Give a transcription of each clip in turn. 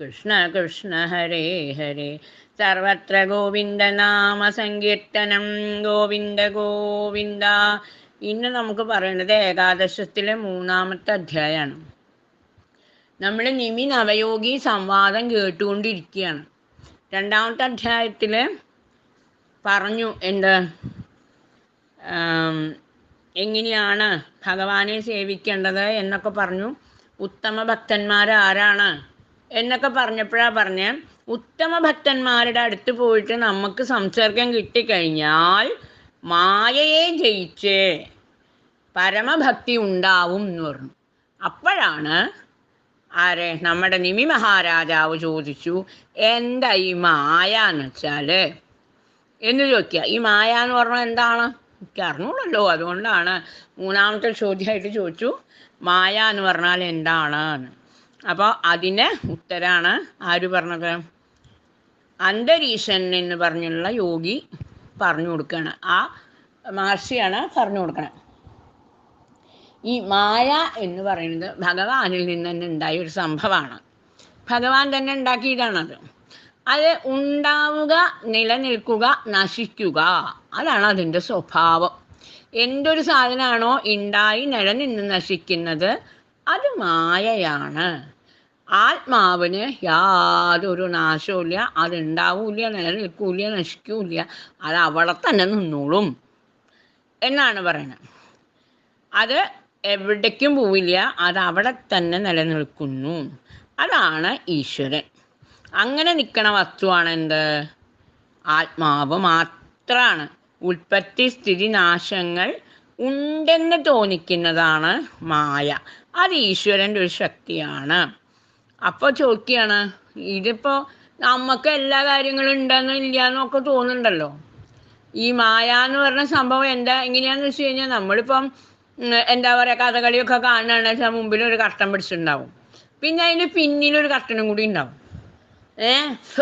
കൃഷ്ണ കൃഷ്ണ ഹരേ ഹരേ. സർവത്ര ഗോവിന്ദ നാമ സങ്കീർത്തനം. ഗോവിന്ദ ഗോവിന്ദ. ഇന്ന് നമുക്ക് പറയുന്നത് ഏകാദശത്തിലെ മൂന്നാമത്തെ അധ്യായമാണ് നമ്മൾ നിമി നവയോഗി സംവാദം കേട്ടുകൊണ്ടിരിക്കുകയാണ്. രണ്ടാമത്തെ അധ്യായത്തിൽ പറഞ്ഞു എന്ത്? എങ്ങനെയാണ് ഭഗവാനെ സേവിക്കേണ്ടത് എന്നൊക്കെ പറഞ്ഞു. ഉത്തമ ഭക്തന്മാർ ആരാണ് എന്നൊക്കെ പറഞ്ഞപ്പോഴാ പറഞ്ഞ ഉത്തമ ഭക്തന്മാരുടെ അടുത്ത് പോയിട്ട് നമുക്ക് സംസർഗം കിട്ടിക്കഴിഞ്ഞാൽ മായയെ ജയിച്ച് പരമഭക്തി ഉണ്ടാവും എന്ന് പറഞ്ഞു. അപ്പോഴാണ് ആരെ നമ്മുടെ നിമി മഹാരാജാവ് ചോദിച്ചു എന്താ ഈ മായ എന്ന് വെച്ചാൽ? എന്ന് ചോദിക്കുക. ഈ മായ എന്ന് പറഞ്ഞാൽ എന്താണ്? എനിക്ക് അറിഞ്ഞൂടല്ലോ. അതുകൊണ്ടാണ് മൂന്നാമത്തെ ചോദ്യമായിട്ട് ചോദിച്ചു മായ എന്ന് പറഞ്ഞാൽ എന്താണ് അപ്പോൾ അതിന് ഉത്തരാണ് ആര് പറഞ്ഞത്? അന്തരീക്ഷൻ എന്ന് പറഞ്ഞുള്ള യോഗി പറഞ്ഞു കൊടുക്കുകയാണ് ആ മഹർഷിയാണ് പറഞ്ഞു കൊടുക്കണത് ഈ മായ എന്ന് പറയുന്നത് ഭഗവാനിൽ നിന്ന് തന്നെ ഉണ്ടായ ഒരു സംഭവമാണ്. ഭഗവാൻ തന്നെ ഉണ്ടാക്കിയതാണത്. അത് ഉണ്ടാവുക നിലനിൽക്കുക നശിക്കുക. അതാണ് അതിന്റെ സ്വഭാവം. എന്തൊരു സാധനമാണോ ഉണ്ടായി നിലനിന്ന് നശിക്കുന്നത്? അത് മായയാണ്. ആത്മാവിന് യാതൊരു നാശവുമില്ല. അത് ഉണ്ടാവില്ല നിലനിൽക്കൂല നശിക്കൂല അത് അവിടെ തന്നെ നിന്നോളും. എന്നാണ് പറയുന്നത് അത് എവിടേക്കും പോവില്ല. അത് അവിടെ തന്നെ നിലനിൽക്കുന്നു. അതാണ് ഈശ്വരൻ. അങ്ങനെ നിൽക്കണ വസ്തുവാണ് എന്ത്? ആത്മാവ് മാത്രമാണ് ഉൽപ്പത്തി സ്ഥിതി നാശങ്ങൾ ഉണ്ടെന്ന് തോന്നിക്കുന്നതാണ് മായ. അത് ഈശ്വരന്റെ ഒരു ശക്തിയാണ്. അപ്പോൾ ചോദിക്കുകയാണ് ഇതിപ്പോൾ നമുക്ക് എല്ലാ കാര്യങ്ങളും ഉണ്ടെന്നും ഇല്ലയെന്നൊക്കെ തോന്നുന്നുണ്ടല്ലോ. ഈ മായ എന്ന് പറഞ്ഞ സംഭവം എന്താ എങ്ങനെയാന്ന് വെച്ച് കഴിഞ്ഞാൽ നമ്മളിപ്പം എന്താ പറയുക കഥകളിയൊക്കെ കാണുകയാണെന്ന് വെച്ചാൽ മുമ്പിൽ ഒരു കർട്ടൻ പിടിച്ചിട്ടുണ്ടാവും. പിന്നെ അതിന് പിന്നിലൊരു കർട്ടനും കൂടി ഉണ്ടാവും. ഏ?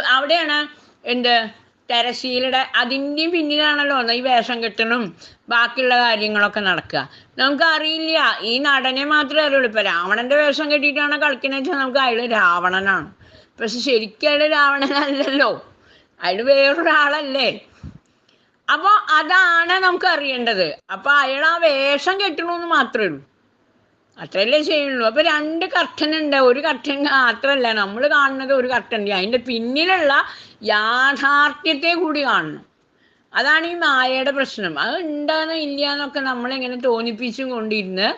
അവിടെയാണ് എന്ത് തെരശീലയുടെ അതിന്റെയും പിന്നിലാണല്ലോ ഈ വേഷം കെട്ടണം ബാക്കിയുള്ള കാര്യങ്ങളൊക്കെ നടക്കുക. നമുക്ക് അറിയില്ല ഈ നടനെ മാത്രമേ അറിയുള്ളൂ. ഇപ്പൊ രാവണന്റെ വേഷം കെട്ടിയിട്ടാണ് കളിക്കുന്നത് വെച്ചാൽ നമുക്ക് അയാൾ രാവണനാണ്. പക്ഷെ ശരിക്കും അയാൾ രാവണനല്ലല്ലോ. അയാൾ വേറൊരാളല്ലേ. അപ്പോൾ അതാണ് നമുക്ക് അറിയേണ്ടത് അപ്പോൾ അയാൾ ആ വേഷം കെട്ടണമെന്ന് മാത്രമേ ഉള്ളൂ. അത്രയല്ലേ ചെയ്യുള്ളൂ. അപ്പൊ രണ്ട് കർട്ടൻ ഉണ്ട്. ഒരു കർട്ടൻ മാത്രമല്ല നമ്മൾ കാണുന്നത് ഒരു കർട്ടൻ അതിന്റെ പിന്നിലുള്ള യാഥാർത്ഥ്യത്തെ കൂടി കാണണം. അതാണ് ഈ മായയുടെ പ്രശ്നം. അത് ഉണ്ടാന്ന് ഇല്ല എന്നൊക്കെ നമ്മളിങ്ങനെ തോന്നിപ്പിച്ചും കൊണ്ടിരുന്ന്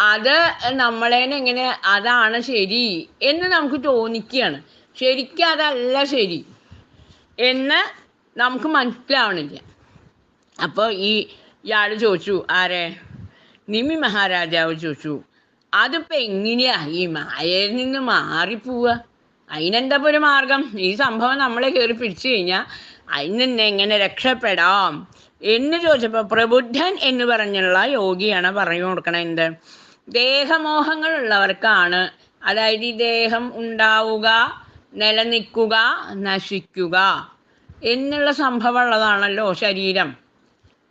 അത് നമ്മളേനെ എങ്ങനെ അതാണ് ശരി എന്ന് നമുക്ക് തോന്നിക്കുകയാണ്. ശരിക്കും അതല്ല ശരി എന്ന് നമുക്ക് മനസ്സിലാവണില്ല. അപ്പോൾ ഈ ഇയാൾ ചോദിച്ചു ആരെ? നിമി മഹാരാജാവ് ചോദിച്ചു അതിപ്പോ എങ്ങനെയാ ഈ മായയിൽ നിന്ന് മാറിപ്പോവുക അതിനെന്താ ഒരു മാർഗം? ഈ സംഭവം നമ്മളെ കയറി പിടിച്ചു കഴിഞ്ഞാൽ അതിൽ നിന്ന് എങ്ങനെ രക്ഷപ്പെടാം? എന്ന് ചോദിച്ചപ്പോൾ പ്രബുദ്ധൻ എന്ന് പറഞ്ഞുള്ള യോഗിയാണ് പറഞ്ഞു കൊടുക്കണത് എന്ത്? ദേഹമോഹങ്ങളുള്ളവർക്കാണ് അതായത് ഈ ദേഹം ഉണ്ടാവുക നിലനിൽക്കുക നശിക്കുക എന്നുള്ള സംഭവം ഉള്ളതാണല്ലോ ശരീരം.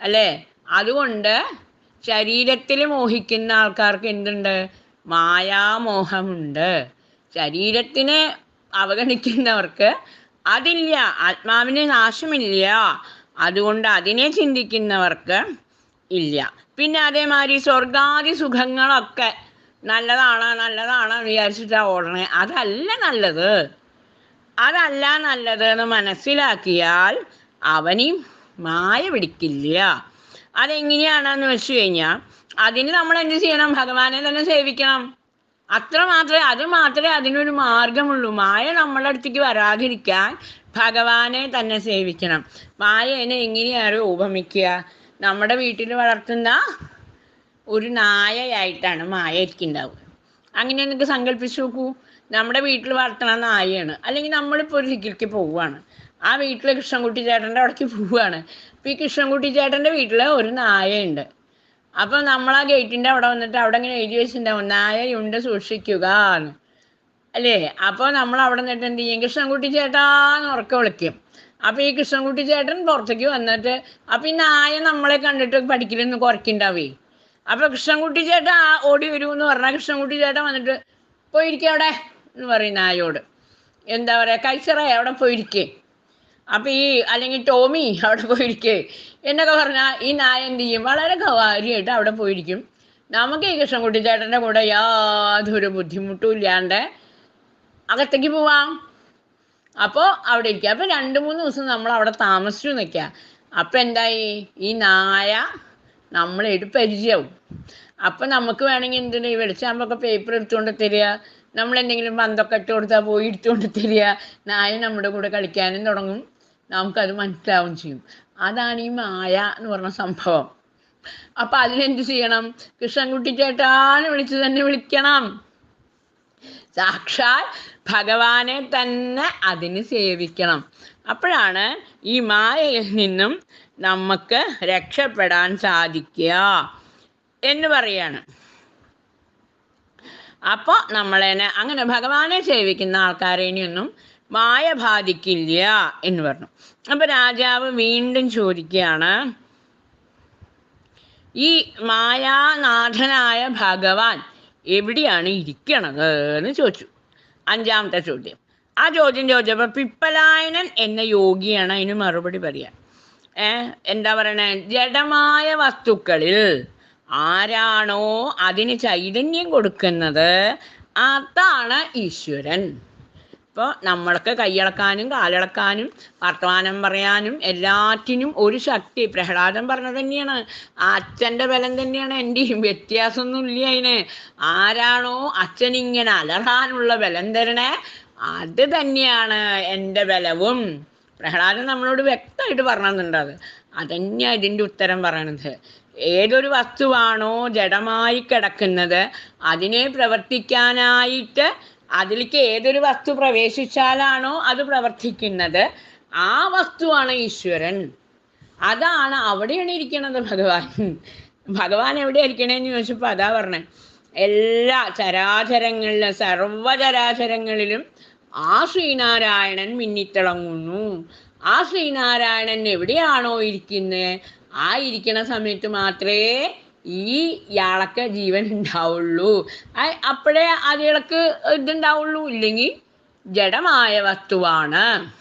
അല്ലേ? അതുകൊണ്ട് ശരീരത്തിൽ മോഹിക്കുന്ന ആൾക്കാർക്ക് എന്തുണ്ട്? മായാമോഹമുണ്ട്. ശരീരത്തിനെ അവഗണിക്കുന്നവർക്ക് അതില്ല ആത്മാവിന് നാശമില്ല. അതുകൊണ്ട് അതിനെ ചിന്തിക്കുന്നവർക്ക് ഇല്ല. പിന്നെ അതേമാതിരി സ്വർഗാദി സുഖങ്ങളൊക്കെ നല്ലതാണ് നല്ലതാണ് വിചാരിച്ചിട്ടാ ഓടണേ? അതല്ല നല്ലത്. അതല്ല നല്ലത് എന്ന് മനസ്സിലാക്കിയാൽ അവനും മായ പിടിക്കില്ല അതെങ്ങനെയാണെന്ന് വെച്ച് കഴിഞ്ഞാൽ അതിന് നമ്മൾ എന്ത് ചെയ്യണം? ഭഗവാനെ തന്നെ സേവിക്കണം. അത്ര മാത്രമേ അത് മാത്രമേ അതിനൊരു മാർഗമുള്ളൂ. മായ നമ്മുടെ അടുത്തേക്ക് വരാതിരിക്കാൻ ഭഗവാനെ തന്നെ സേവിക്കണം. മായേനെ എങ്ങനെയാണ് ഉപമിക്കുക. നമ്മുടെ വീട്ടിൽ വളർത്തുന്ന ഒരു നായയായിട്ടാണ് മായ ഇരിക്കുന്നുണ്ടാവുക. അങ്ങനെ നിങ്ങൾക്ക് സങ്കല്പിച്ചു നോക്കൂ. നമ്മുടെ വീട്ടിൽ വളർത്തണ നായയാണ്. അല്ലെങ്കിൽ നമ്മളിപ്പോൾ ഒരു സിക്കിലേക്ക് പോവുകയാണ്. ആ വീട്ടിലെ കൃഷ്ണൻകുട്ടി ചേട്ടന്റെ അവിടേക്ക് പോവുകയാണ്. ഈ കൃഷ്ണൻകുട്ടി ചേട്ടന്റെ വീട്ടിൽ ഒരു നായയുണ്ട്. അപ്പം നമ്മൾ ആ ഗേറ്റിന്റെ അവിടെ വന്നിട്ട് അവിടെ ഇങ്ങനെ എഴുതി വെച്ചിട്ടുണ്ടാവും നായയുണ്ട് സൂക്ഷിക്കുക എന്ന്. അല്ലേ? അപ്പോൾ നമ്മൾ അവിടെ നിന്നിട്ട് എന്ത് ചെയ്യും? കൃഷ്ണൻകുട്ടി ചേട്ടാന്ന് ഉറക്കെ വിളിക്കും. അപ്പം ഈ കൃഷ്ണൻകുട്ടി ചേട്ടൻ പുറത്തേക്ക് വന്നിട്ട് അപ്പം ഈ നായ നമ്മളെ കണ്ടിട്ട് പഠിക്കലൊന്ന് കുറയ്ക്കുണ്ടാവേ? അപ്പോൾ കൃഷ്ണൻകുട്ടി ചേട്ടൻ ആ ഓടി വരൂ എന്ന് പറഞ്ഞാൽ കൃഷ്ണൻകുട്ടി ചേട്ടൻ വന്നിട്ട് പോയിരിക്കേ അവിടെ എന്ന് പറയും നായോട് എന്താ പറയുക കൾച്ചറായി അവിടെ പോയിരിക്കേ. അപ്പം ഈ അല്ലെങ്കിൽ ടോമി അവിടെ പോയിരിക്കേ. എന്നൊക്കെ പറഞ്ഞാൽ ഈ നായ എന്ത് ചെയ്യും വളരെ കാര്യമായിട്ട് അവിടെ പോയിരിക്കും. നമുക്ക് ഈ കൃഷ്ണൻകുട്ടി ചേട്ടന്റെ കൂടെ യാതൊരു ബുദ്ധിമുട്ടും ഇല്ലാണ്ട് അകത്തേക്ക് പോവാം. അപ്പോൾ അവിടെ ഇരിക്കുക അപ്പോൾ രണ്ട് മൂന്ന് ദിവസം നമ്മൾ അവിടെ താമസിച്ചു നിൽക്കുക അപ്പം എന്തായി? ഈ നായ നമ്മളായിട്ട് പരിചയവും. അപ്പം നമുക്ക് വേണമെങ്കിൽ എന്തിനാ ഈ വെളിച്ചാമ്പൊക്കെ പേപ്പർ എടുത്തുകൊണ്ട് തരിക? നമ്മൾ എന്തെങ്കിലും പന്തൊക്കെ ഇട്ട് കൊടുത്താൽ പോയി എടുത്തുകൊണ്ട് തരിക? നായ നമ്മുടെ കൂടെ കളിക്കാനും തുടങ്ങും. നമുക്കത് മനസ്സിലാവും ചെയ്യും. അതാണ് ഈ മായ എന്ന് പറഞ്ഞ സംഭവം. അപ്പൊ അതിനെന്ത് ചെയ്യണം? കൃഷ്ണൻകുട്ടി ചേട്ടാന്ന് വിളിച്ച് തന്നെ വിളിക്കണം. സാക്ഷാൽ ഭഗവാനെ തന്നെ അതിന് സേവിക്കണം. അപ്പോഴാണ് ഈ മായയിൽ നിന്നും നമുക്ക് രക്ഷപ്പെടാൻ സാധിക്കുക എന്ന് പറയാണ്. അപ്പോൾ നമ്മളെന്നെ അങ്ങനെ ഭഗവാനെ സേവിക്കുന്ന ആൾക്കാരെ ഇനിയൊന്നും മായ ബാധിക്കില്ല എന്ന് പറഞ്ഞു. അപ്പൊ രാജാവ് വീണ്ടും ചോദിക്കുകയാണ് ഈ മായാനാഥനായ ഭഗവാൻ എവിടെയാണ് ഇരിക്കണത് എന്ന് ചോദിച്ചു. അഞ്ചാമത്തെ ചോദ്യം. ആ ചോദ്യം ചോദിച്ചപ്പോൾ പിപ്പലായനൻ എന്ന യോഗിയാണ് അതിന് മറുപടി പറയാൻ. ഏഹ് എന്താ പറയണേ? ജഡമായ വസ്തുക്കളിൽ ആരാണോ അതിന് ചൈതന്യം കൊടുക്കുന്നത്? അതാണ് ഈശ്വരൻ. ഇപ്പോൾ നമ്മൾക്ക് കൈയളക്കാനും കാലിളക്കാനും വർത്തമാനം പറയാനും എല്ലാറ്റിനും ഒരു ശക്തി. പ്രഹ്ലാദൻ പറഞ്ഞത് തന്നെയാണ്. അച്ഛന്റെ ബലം തന്നെയാണ് എന്റെയും വ്യത്യാസമൊന്നുമില്ല അതിന്. ആരാണോ അച്ഛൻ ഇങ്ങനെ അലറാനുള്ള ബലം തരണേ അത് തന്നെയാണ് എന്റെ ബലവും. പ്രഹ്ലാദൻ നമ്മളോട് വ്യക്തമായിട്ട് പറഞ്ഞിട്ടുണ്ട് അത്. അതന്നെയാണ് ഇതിന്റെ ഉത്തരം പറയണത്. ഏതൊരു വസ്തുവാണോ ജഡമായി കിടക്കുന്നത് അതിനെ പ്രവർത്തിക്കാനായിട്ട് അതിലേക്ക് ഏതൊരു വസ്തു പ്രവേശിച്ചാലാണോ അത് പ്രവർത്തിക്കുന്നത്? ആ വസ്തുവാണ് ഈശ്വരൻ. അതാണ് അവിടെയാണ് ഇരിക്കണത് ഭഗവാൻ. ഭഗവാൻ എവിടെ ഇരിക്കണേന്ന് ചോദിച്ചപ്പോൾ അതാ പറഞ്ഞേ. എല്ലാ ചരാചരങ്ങളിലും സർവചരാചരങ്ങളിലും ആ ശ്രീനാരായണൻ മിന്നിത്തിളങ്ങുന്നു. ആ ശ്രീനാരായണൻ എവിടെയാണോ ഇരിക്കുന്നത് ആ ഇരിക്കണ സമയത്ത് മാത്രമേ ഈ ഇയാളൊക്കെ ജീവൻ ഉണ്ടാവുള്ളൂ. അപ്പോഴേ അതിളക്ക് ഇതുണ്ടാവുള്ളൂ. ഇല്ലെങ്കിൽ ജഡമായ വസ്തുവാണ്.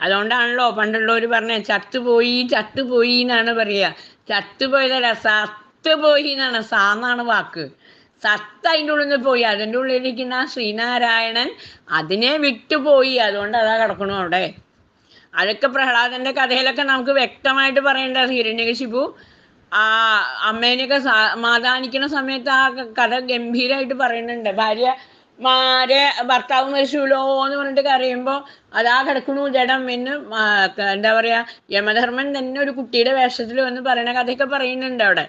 അതുകൊണ്ടാണല്ലോ പണ്ടുള്ളവർ പറഞ്ഞ ചത്തുപോയി ചത്തുപോയി എന്നാണ് പറയുക. ചത്തുപോയതല്ല സത്തുപോയി എന്നാണ് സാ എന്നാണ് വാക്ക്. സത്ത് അതിന്റെ ഉള്ളിൽ നിന്ന് പോയി. അതിന്റെ ഉള്ളിലിരിക്കുന്ന ശ്രീനാരായണൻ അതിനെ വിട്ടുപോയി. അതുകൊണ്ട് അതാ കിടക്കണു അവിടെ. അതൊക്കെ പ്രഹ്ലാദന്റെ കഥയിലൊക്കെ നമുക്ക് വ്യക്തമായിട്ട് പറയേണ്ട ഹിരണ്യകശിപു ആ അമ്മേനെയൊക്കെ സമാധാനിക്കുന്ന സമയത്ത് ആ കഥ ഗംഭീരമായിട്ട് പറയുന്നുണ്ട്. ഭാര്യ മാരെ ഭർത്താവ് മരിച്ചുല്ലോ എന്ന് പറഞ്ഞിട്ട് കരയുമ്പോൾ അതാ കിടക്കണു ജഡം എന്ന് എന്താ പറയാ യമധർമ്മൻ തന്നെ ഒരു കുട്ടിയുടെ വേഷത്തിൽ വന്ന് പറയുന്ന കഥയൊക്കെ പറയുന്നുണ്ട് അവിടെ.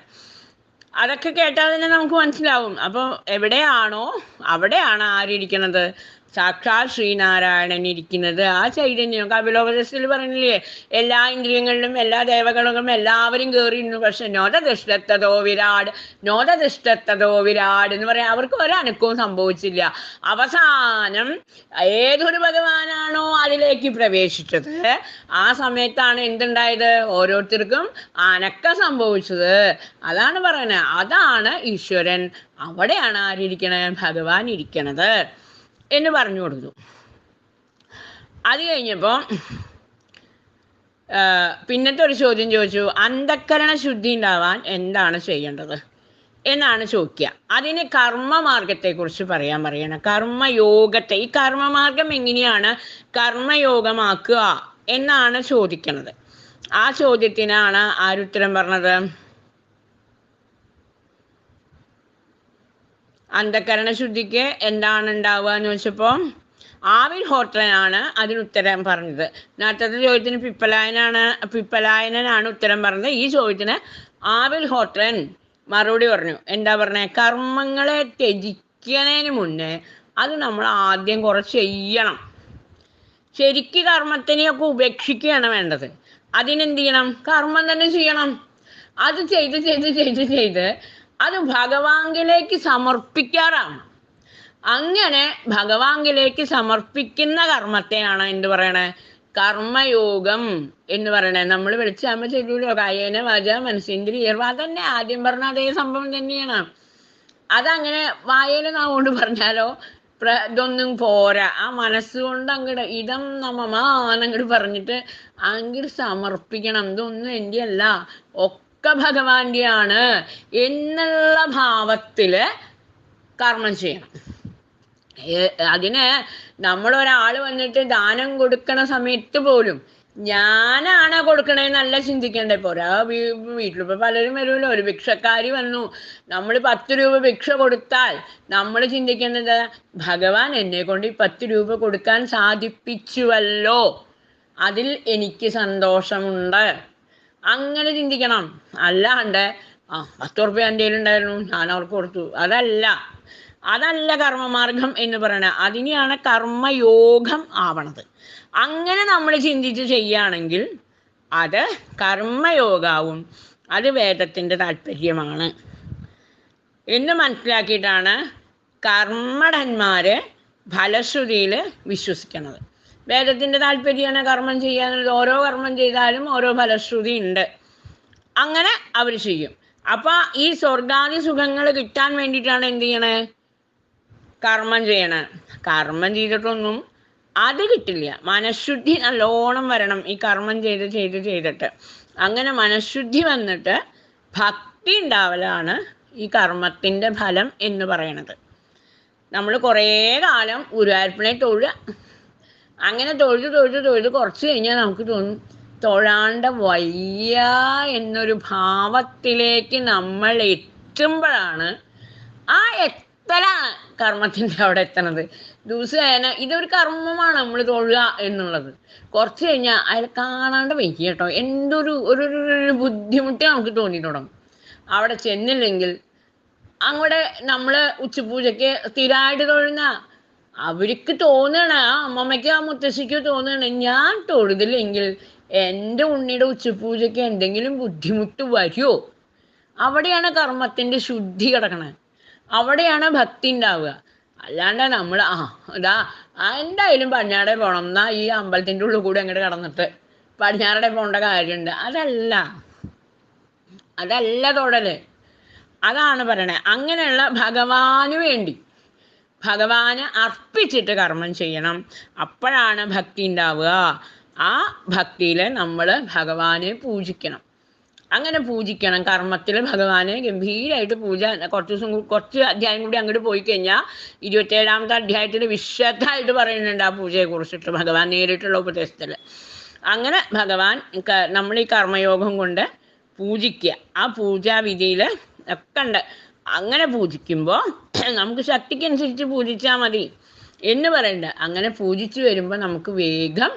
അതൊക്കെ കേട്ടാൽ തന്നെ നമുക്ക് മനസ്സിലാവും. അപ്പോൾ എവിടെയാണോ അവിടെയാണ് ആരിയ്ക്കുന്നത് സാക്ഷാൽ ശ്രീനാരായണൻ ഇരിക്കുന്നത്. ആ ചൈതന്യം കപിലോപദേശത്തിൽ പറഞ്ഞില്ലേ എല്ലാ ഇന്ദ്രിയങ്ങളിലും എല്ലാ ദേവകളും എല്ലാവരും കയറിയിരുന്നു പക്ഷെ നോതദിഷ്ടത്തതോ വിരാട് നോതദിഷ്ടത്തതോ വിരാട് എന്ന് പറയാൻ അവർക്ക് ഒരനക്കവും സംഭവിച്ചില്ല. അവസാനം ഏതൊരു ഭഗവാനാണോ അതിലേക്ക് പ്രവേശിച്ചത്? ആ സമയത്താണ് എന്തുണ്ടായത്? ഓരോരുത്തർക്കും അനക്ക സംഭവിച്ചത്. അതാണ് പറയുന്നത്. അതാണ് ഈശ്വരൻ. അവിടെയാണ് ആരിയ്ക്കണേ ഭഗവാൻ ഇരിക്കണത്. എന്ന് പറഞ്ഞു കൊടുത്തു. അത് കഴിഞ്ഞപ്പോൾ പിന്നത്തെ ഒരു ചോദ്യം ചോദിച്ചു അന്ധക്കരണ ശുദ്ധി ഉണ്ടാവാൻ എന്താണ് ചെയ്യേണ്ടത്? എന്നാണ് ചോദിക്കുക. അതിന് കർമ്മമാർഗത്തെക്കുറിച്ച് പറയാൻ പറയണം. കർമ്മയോഗത്തെ. ഈ കർമ്മമാർഗം എങ്ങനെയാണ് കർമ്മയോഗമാക്കുക എന്നാണ് ചോദിക്കുന്നത് ആ ചോദ്യത്തിനാണ് ആരുത്തരം പറഞ്ഞത്? അന്ധകരണ ശുദ്ധിക്ക് എന്താണ് ഉണ്ടാവുക എന്ന് ചോദിച്ചപ്പോൾ ആവിൽ ഹോട്ടലനാണ് അതിന് ഉത്തരം പറഞ്ഞത്. നേരത്തെ ചോദ്യത്തിന് പിപ്പലായനാണ് പിപ്പലായനാണ് ഉത്തരം പറഞ്ഞത്. ഈ ചോദ്യത്തിന് ആവിൽ ഹോട്ടലൻ മറുപടി പറഞ്ഞു. എന്താ പറഞ്ഞേ? കർമ്മങ്ങളെ ത്യജിക്കുന്നതിന് മുന്നേ അത് നമ്മൾ ആദ്യം കുറച്ച് ചെയ്യണം. ശരിക്ക് കർമ്മത്തിനെയൊക്കെ ഉപേക്ഷിക്കുകയാണ് വേണ്ടത്. അതിനെന്ത് ചെയ്യണം? കർമ്മം തന്നെ ചെയ്യണം. അത് ചെയ്ത് ചെയ്ത് ചെയ്ത് ചെയ്ത് അത് ഭഗവാങ്കിലേക്ക് സമർപ്പിക്കാറാണ്. അങ്ങനെ ഭഗവാങ്കിലേക്ക് സമർപ്പിക്കുന്ന കർമ്മത്തെയാണ് എന്ത് പറയണേ? കർമ്മയോഗം എന്ന് പറയണേ. നമ്മൾ വിളിച്ചാകുമ്പോൾ ചെല്ലൂലോ കായേന വാച മനസ്സിന്ദ്രിയർ അതന്നെ ആദ്യം പറഞ്ഞ അതേ സംഭവം തന്നെയാണ്. അതങ്ങനെ വായയിൽ നാം കൊണ്ട് പറഞ്ഞാലോ? ഇതൊന്നും പോരാ. ആ മനസ്സുകൊണ്ട് അങ്ങോട്ട് ഇതം നമ്മമാന്നങ്ങോട്ട് പറഞ്ഞിട്ട് അങ്ങോട്ട് സമർപ്പിക്കണം. ഇതൊന്നും എന്റെ അല്ല ഭഗവാന്റെയാണ് എന്നുള്ള ഭാവത്തിൽ കർമ്മം ചെയ്യണം. അതിന് നമ്മളൊരാൾ വന്നിട്ട് ദാനം കൊടുക്കണ സമയത്ത് പോലും ഞാനാണ് കൊടുക്കണേന്നല്ല ഇപ്പൊ പോരാ വീട്ടിലിപ്പോ പലരും വരുമല്ലോ ഒരു ഭിക്ഷക്കാരി വന്നു. നമ്മൾ പത്ത് രൂപ ഭിക്ഷ കൊടുത്താൽ നമ്മൾ ചിന്തിക്കേണ്ടത് ഭഗവാൻ എന്നെ കൊണ്ട് ഈ പത്ത് രൂപ കൊടുക്കാൻ സാധിപ്പിച്ചുവല്ലോ. അതിൽ എനിക്ക് സന്തോഷമുണ്ട്. അങ്ങനെ ചിന്തിക്കണം. അല്ലാണ്ട് ആ പത്ത് ഉറുപ്പ്യ എന്റെ ഉണ്ടായിരുന്നു ഞാൻ അവർക്ക് കൊടുത്തു. അതല്ല. അതല്ല കർമ്മമാർഗം എന്ന് പറയണത് അതിനെയാണ് കർമ്മയോഗം ആവണത്. അങ്ങനെ നമ്മൾ ചിന്തിച്ച് ചെയ്യുകയാണെങ്കിൽ അത് കർമ്മയോഗാവും. അത് വേദത്തിന്റെ താല്പര്യമാണ്. എന്ന് മനസ്സിലാക്കിയിട്ടാണ് കർമ്മടന്മാര് ഫലശ്രുതിയിൽ വിശ്വസിക്കുന്നത് വേദത്തിന്റെ താല്പര്യമാണ് കർമ്മം ചെയ്യാന്നുള്ളത് ഓരോ കർമ്മം ചെയ്താലും ഓരോ ഫലശ്രുതി ഉണ്ട്. അങ്ങനെ അവർ ചെയ്യും. അപ്പൊ ഈ സ്വർഗാദി സുഖങ്ങൾ കിട്ടാൻ വേണ്ടിയിട്ടാണ് എന്ത് ചെയ്യണേ? കർമ്മം ചെയ്യണേ. കർമ്മം ചെയ്തിട്ടൊന്നും അത് കിട്ടില്ല. മനഃശുദ്ധി നല്ലോണം വരണം. ഈ കർമ്മം ചെയ്ത് ചെയ്ത് ചെയ്തിട്ട്. അങ്ങനെ മനഃശുദ്ധി വന്നിട്ട് ഭക്തി ഉണ്ടാവലാണ് ഈ കർമ്മത്തിന്റെ ഫലം എന്ന് പറയണത്. നമ്മൾ കുറേ കാലം ഗുരുവായൂരപ്പനെ തൊഴുക. അങ്ങനെ തൊഴുത് തൊഴുത് തൊഴുത് കുറച്ച് കഴിഞ്ഞാൽ നമുക്ക് തോന്നും തൊഴാണ്ട വയ്യ എന്നൊരു ഭാവത്തിലേക്ക് നമ്മൾ എത്തുമ്പോഴാണ് ആ എത്തലാണ് കർമ്മത്തിന്റെ അവിടെ എത്തണത്. ദിവസേന ഇതൊരു കർമ്മമാണ് നമ്മൾ തൊഴുക എന്നുള്ളത്. കുറച്ച് കഴിഞ്ഞാൽ അയാൾ കാണാണ്ട് വയ്യ കേട്ടോ. എന്തൊരു ഒരു ബുദ്ധിമുട്ട് നമുക്ക് തോന്നി തുടങ്ങും. അവിടെ ചെന്നില്ലെങ്കിൽ അങ്ങോട്ട് നമ്മൾ ഉച്ചപൂജയ്ക്ക് സ്ഥിരമായിട്ട് തൊഴുന്ന അവർക്ക് തോന്നണ അമ്മമ്മയ്ക്ക് ആ മുത്തശ്ശിക്ക് തോന്നണ ഞാൻ തൊഴുതില്ലെങ്കിൽ എന്റെ ഉണ്ണിയുടെ ഉച്ചപൂജയ്ക്ക് എന്തെങ്കിലും ബുദ്ധിമുട്ട് വരുമോ? അവിടെയാണ് കർമ്മത്തിന്റെ ശുദ്ധി കിടക്കണത് അവിടെയാണ് ഭക്തി ഉണ്ടാവുക. അല്ലാണ്ട് നമ്മൾ ആ ഇതാ എന്തായാലും പടിഞ്ഞാടെ പോകണം എന്നാ ഈ അമ്പലത്തിന്റെ ഉള്ളിൽ കൂടെ അങ്ങോട്ട് കടന്നിട്ട് പടിഞ്ഞാറടെ പോകേണ്ട കാര്യമുണ്ട്. അതല്ല. അതല്ല തൊടൽ. അതാണ് പറയണേ. അങ്ങനെയുള്ള ഭഗവാന് വേണ്ടി. ഭഗവാന് അർപ്പിച്ചിട്ട് കർമ്മം ചെയ്യണം. അപ്പോഴാണ് ഭക്തി ഉണ്ടാവുക. ആ ഭക്തിയിൽ നമ്മൾ ഭഗവാനെ പൂജിക്കണം. അങ്ങനെ പൂജിക്കണം. കർമ്മത്തിൽ ഭഗവാനെ ഗംഭീരമായിട്ട് പൂജ. കുറച്ച് ദിവസം കുറച്ച് അധ്യായം കൂടി അങ്ങോട്ട് പോയി കഴിഞ്ഞാൽ ഇരുപത്തേഴാമത്തെ അധ്യായത്തിൽ വിശദമായിട്ട് പറയുന്നുണ്ട് ആ പൂജയെ കുറിച്ചിട്ട് ഭഗവാൻ നേരിട്ടുള്ള ഉപദേശത്തിൽ അങ്ങനെ ഭഗവാൻ നമ്മൾ ഈ കർമ്മയോഗം കൊണ്ട് പൂജിക്കുക ആ പൂജാവിധിയിൽ ഒക്കെ ഉണ്ട്. അങ്ങനെ പൂജിക്കുമ്പോൾ നമുക്ക് ശക്തിക്കനുസരിച്ച് പൂജിച്ചാൽ മതി. എന്ന് പറയണ്ട. അങ്ങനെ പൂജിച്ചു വരുമ്പോൾ നമുക്ക് വേഗം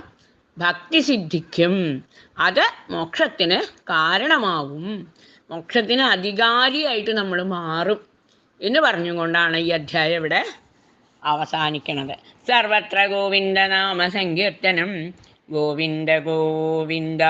ഭക്തി സിദ്ധിക്കും. അത് മോക്ഷത്തിന് കാരണമാകും മോക്ഷത്തിന് അധികാരിയായിട്ട് നമ്മൾ മാറും. എന്ന് പറഞ്ഞുകൊണ്ടാണ് ഈ അധ്യായം ഇവിടെ അവസാനിക്കണത്. സർവത്ര ഗോവിന്ദനാമ സങ്കീർത്തനം. ഗോവിന്ദ ഗോവിന്ദ.